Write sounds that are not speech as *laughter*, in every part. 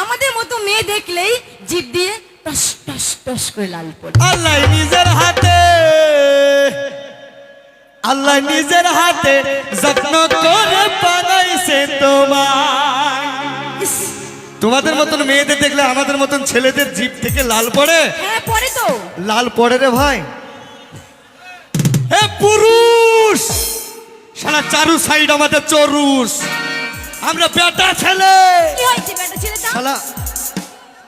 আমাদের মতো মেয়ে দেখলেই জিভ দিয়ে টস টস টস করে লাল পড়ে। আল্লাহ নিজের হাতে আল্লাহ নিজের হাতে যত্ন করে বানাইছে তোমার তোমাদের মতন মেয়েদের দেখলে আমাদের মতন ছেলেদের জিভ থেকে লাল পড়ে? হ্যাঁ পরে তো। লাল পড়ে রে ভাই। এ পুরুষ! সারা চারু সাইড আমাদের চরুষ। আমরা বেটা ছেলে। কি হয়েছে বেটা ছেলেটা শালা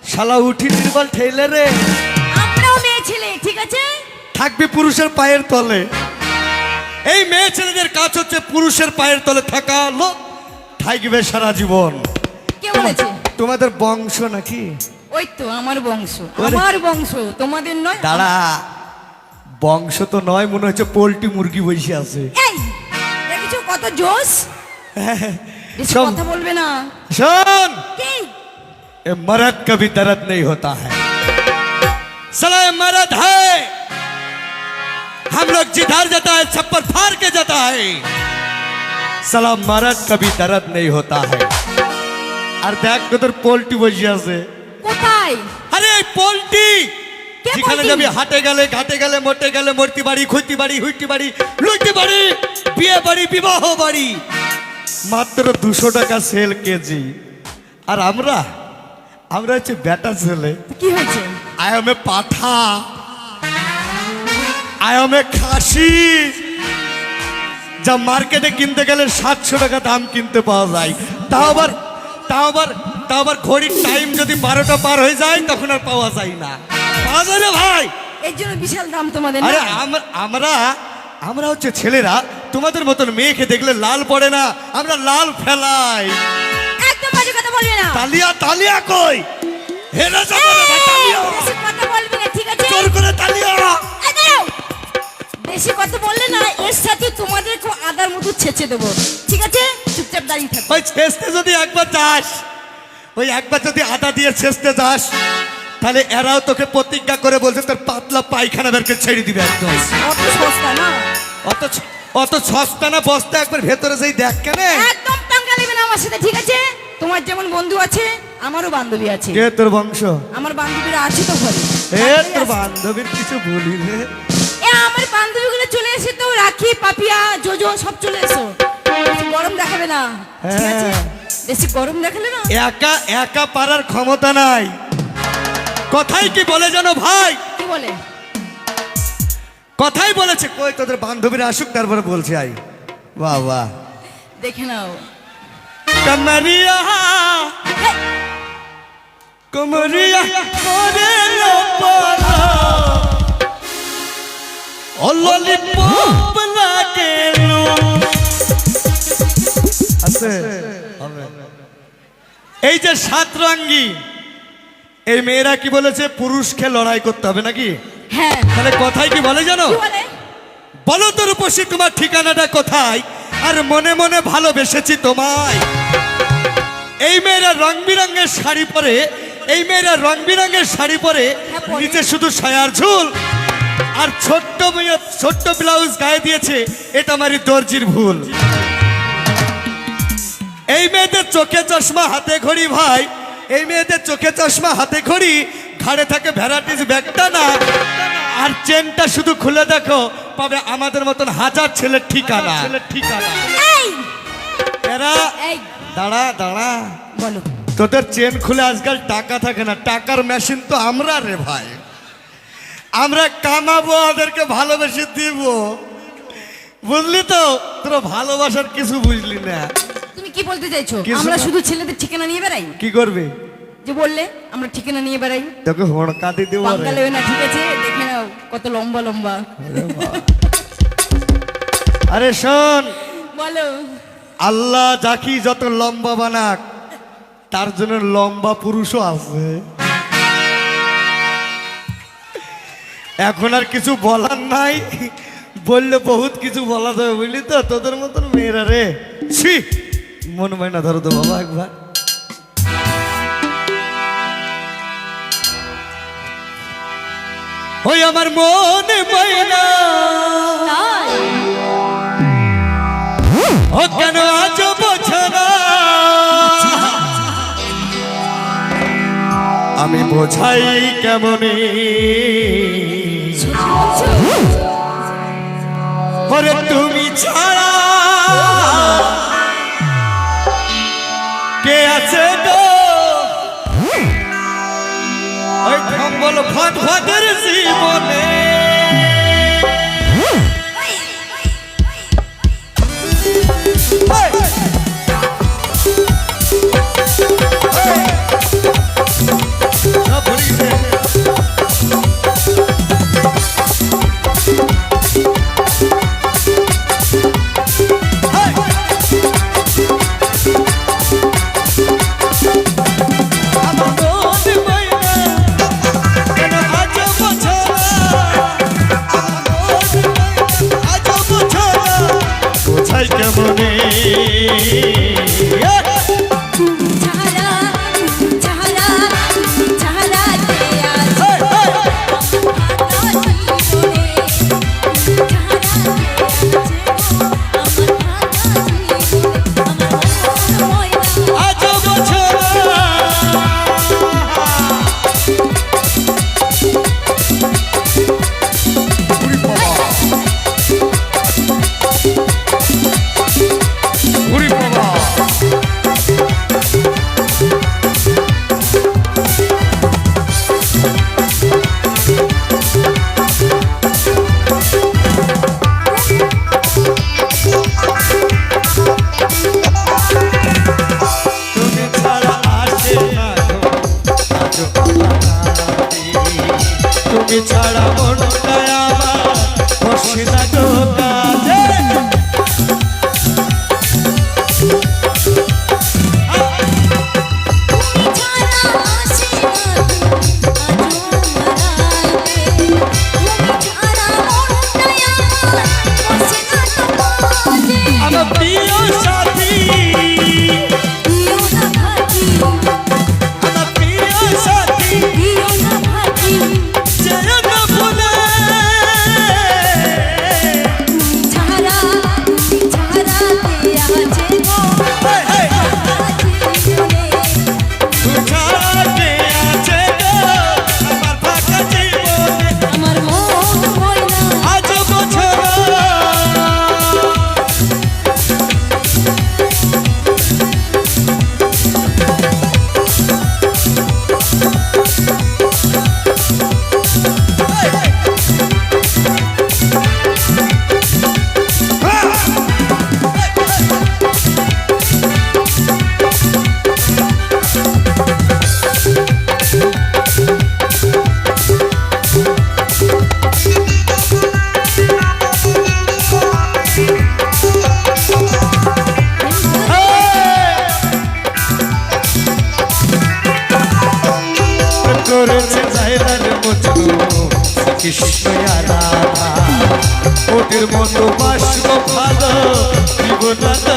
শালা উঠি নির্বল ঠেলে রে। আমরাও মেয়ে ছেলে ঠিক আছে? থাকবে পুরুষের পায়ের তলে। এই মেয়ে ছেলেদের কাজ হচ্ছে পুরুষের পায়ের তলে থাকা লোক থাকবে সারা জীবন। কে বলেছে? তোমাদের বংশ নাকি? ওই তো আমার বংশ। আমার বংশ তোমাদের নয়? দাঁড়া বংশ তো নয় মনে হচ্ছে পোলট্রি মুরগি বসে আছে। এই দেখেছ কত জোশ? *laughs* বেশি সব- কথা বলবে না শোন কি ये मर्द कभी दर्द नहीं होता है साला ये मर्द है हम लोग जिधर जाता है छप्पर फाड़ के जाता है साला मर्द कभी दर्द नहीं होता है আর দেখ তোদের পোল্ট্রি বসে আছে কোথায় আরে এই পোল্ট্রি কে যেখানে পোল্ট্রি? যাবি হাটে গেলে ঘাটে গেলে মোটে গেলে মূর্তি বাড়ি খুঁটি বাড়ি হুইটি বাড়ি লুইটি বাড়ি বিয়ে বাড়ি বিবাহ বাড়ি মাত্র দুশো টাকা সেল কেজি। আর আমরা আমরা হচ্ছে বেটা ছেলে। কি হয়েছে? আয়ামে পাঠা। আয়ামে খাসি। যা মার্কেটে কিনতে গেলে সাতশো টাকা দাম কিনতে পাওয়া যায়। তাও আবার তাও আবার তাও আবার ঘড়ির টাইম যদি বারোটা পার হয়ে যায় তখন আর পাওয়া যায় না। পাওয়া যায় না ভাই? এর জন্য বিশাল দাম তোমাদের? আরে আমরা আমরা হচ্ছে ছেলেরা তোমাদের মতন মেয়েকে দেখলে লাল পড়ে না আমরা লাল ফেলাই। একদম বাজে কথা বলবে না। তালিয়া তালিয়া কই? হেরে যাবে রে তালিয়া। বেশি কথা বলবে না ঠিক আছে? জোর করে তালিয়া। বেশি কথা বললে না এর সাথে তোমাদের আদার মতো ছেঁচে দেবো। ঠিক আছে? চুপচাপ দাঁড়িয়ে থাকো। ওই ছেঁচতে যদি একবার যাস ওই একবার যদি আদা দিয়ে ছেঁচতে যাস তাহলে এরাও তোকে প্রতিজ্ঞা করে বলছে তোর পাতলা পায়খানা বেরকে ছেড়ে দিবে একদম। অত সস্তা না? অত অত সস্তা না বস্তা একবার ভেতরে যেই দেখ কেন। একদম টাঙ্গা নেবে না আমার সাথে ঠিক আছে? তোমার যেমন বন্ধু আছে আমারও বান্ধবী আছে। কে তোর বংশ? আমার বান্ধবীরা আছে তো ঘরে। এ তোর বান্ধবীর কিছু বলি রে এ আমার বান্ধবীগুলো চলে এসে তো রাখি পাপিয়া জোজো সব চলে এসো। গরম দেখাবে না। ঠিক আছে? হ্যাঁ। বেশি গরম দেখালে না? একা একা পারার ক্ষমতা নাই। কথাই কি বলে জানো ভাই? কি বলে? কথাই বলেছে কই তোদের বান্ধবীরা আসুক তারপরে বলছে আই বাহ বাহ। দেখে নাও। কমরিয়া এই, কমরিয়া করে লোপলা। লাগে আছে? এই যে সাতরঙ্গি এই মেয়েরা কি বলেছে পুরুষকে লড়াই করতে হবে নাকি? হ্যাঁ। তাহলে কথাই কি বলে জানো? বলে? তোর উপসী তোমার ঠিকানাটা কোথায়? আর মনে মনে ভালোবেসেছি তোমায়। এই মেয়েরা রং বেরঙের শাড়ি পরে এই মেয়েরা রং বেরঙের শাড়ি পরে হ্যাঁ, পরে। নিচে শুধু সায়ার ঝুল। আর ছোট্ট মেয়ে ছোট্ট ব্লাউজ গায়ে দিয়েছে এটা আমারই দর্জির ভুল। এই মেয়েদের চোখে চশমা হাতে ঘড়ি ভাই। এই মেয়েদের চোখে চশমা হাতে ঘড়ি। ঘাড়ে থাকে ভ্যারাইটিস ব্যাগটা না। আর চেনটা শুধু খুলে দেখো পাবে আমাদের মতন হাজার ছেলের ঠিকানা। ছেলের ঠিকানা। এরা দাঁড়া দাঁড়া। বলো। তোদের চেন খুলে আজকাল টাকা থাকে না টাকার মেশিন তো আমরা রে ভাই। আমরা কামাবো ওদেরকে ভালোবেসে দিব। বুঝলি তো তোরা ভালোবাসার কিছু বুঝলি না। তুমি কি বলতে চাইছো? আমরা শুধু ছেলেদের ঠিকানা নিয়ে বেড়াই? কি করবে? যে বললে আমরা ঠিকানা নিয়ে বেড়াই। তোকে হড়কা দেবো রে। বাঙ্গালেও না ঠিক আছে? দেখে নাও কত লম্বা লম্বা। আরে শোন বলো। আল্লাহ যাকি যত লম্বা বানাক তার জন্য লম্বা পুরুষও আছে। এখন আর কিছু বলার নাই। বললে বহুত কিছু বলা যাবে বুঝলি তো? তোদের মতন মেয়েরা রে। ছি! মন মাইনা ধরো তো বাবা একবার। ওই আমার মনে তাই? ও কেন আজ বোঝনা আমি বোঝাই কেমনে? ওরে তুমি ছাড়া। কে আছে তো ওই ফাট ফাটের জীবনে Hey. তুমি ছাড়া মনটা আমার বসে না কৃষ্ণ রাধা ওদের মতো বাসব ভালো জীবন তো